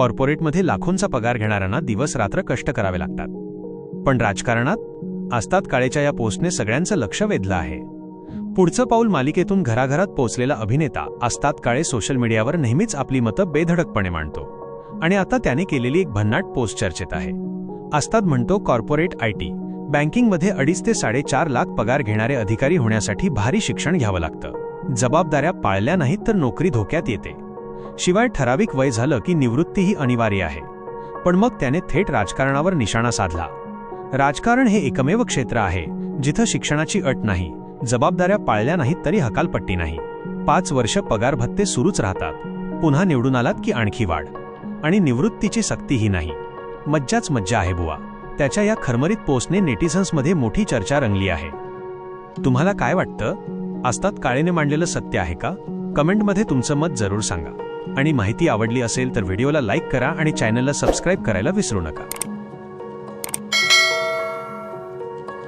कॉर्पोरेटमध्ये लाखोंचा पगार घेणाऱ्यांना दिवस रात्र कष्ट करावे लागतात. पण राजकारणात आस्तात काळेच्या या पोस्टने सगळ्यांचं लक्ष वेधलं आहे. पुढचं पाऊल मालिकेतून घराघरात पोचलेला अभिनेता आस्तात काळे सोशल मीडियावर नेहमीच आपली मतं बेधडकपणे मांडतो. आणि आता त्याने केलेली एक भन्नाट पोस्ट चर्चेत आहे. आस्ताद म्हणतो कॉर्पोरेट आय टी बँकिंगमध्ये अडीच ते साडेचार लाख पगार घेणारे अधिकारी होण्यासाठी भारी शिक्षण घ्यावं लागतं. जबाबदाऱ्या पाळल्या नाहीत तर नोकरी धोक्यात येते. शिवाय ठराविक वय झालं की निवृत्तीही अनिवार्य आहे. पण मग त्याने थेट राजकारणावर निशाणा साधला. राजकारण हे एकमेव क्षेत्र आहे जिथं शिक्षणाची अट नाही जबाबदाऱ्या पाळल्या नाहीत तरी हकालपट्टी नाही. पाच वर्ष पगार भत्ते सुरूच राहतात. पुन्हा निवडून आलात की आणखी वाढ? आणि निवृत्तीची सक्तीही नाही. मज्जाच मज्जा आहे बुवा. त्याच्या या खरमरीत पोस्टने नेटिझन्समध्ये मोठी चर्चा रंगली आहे. तुम्हाला काय वाटतं? असतात काळेने मांडलेलं सत्य आहे का? कमेंटमध्ये तुमचं मत जरूर सांगा. आणि माहिती आवडली असेल तर व्हिडिओला लाईक करा आणि चॅनलला सबस्क्राईब करायला विसरू नका.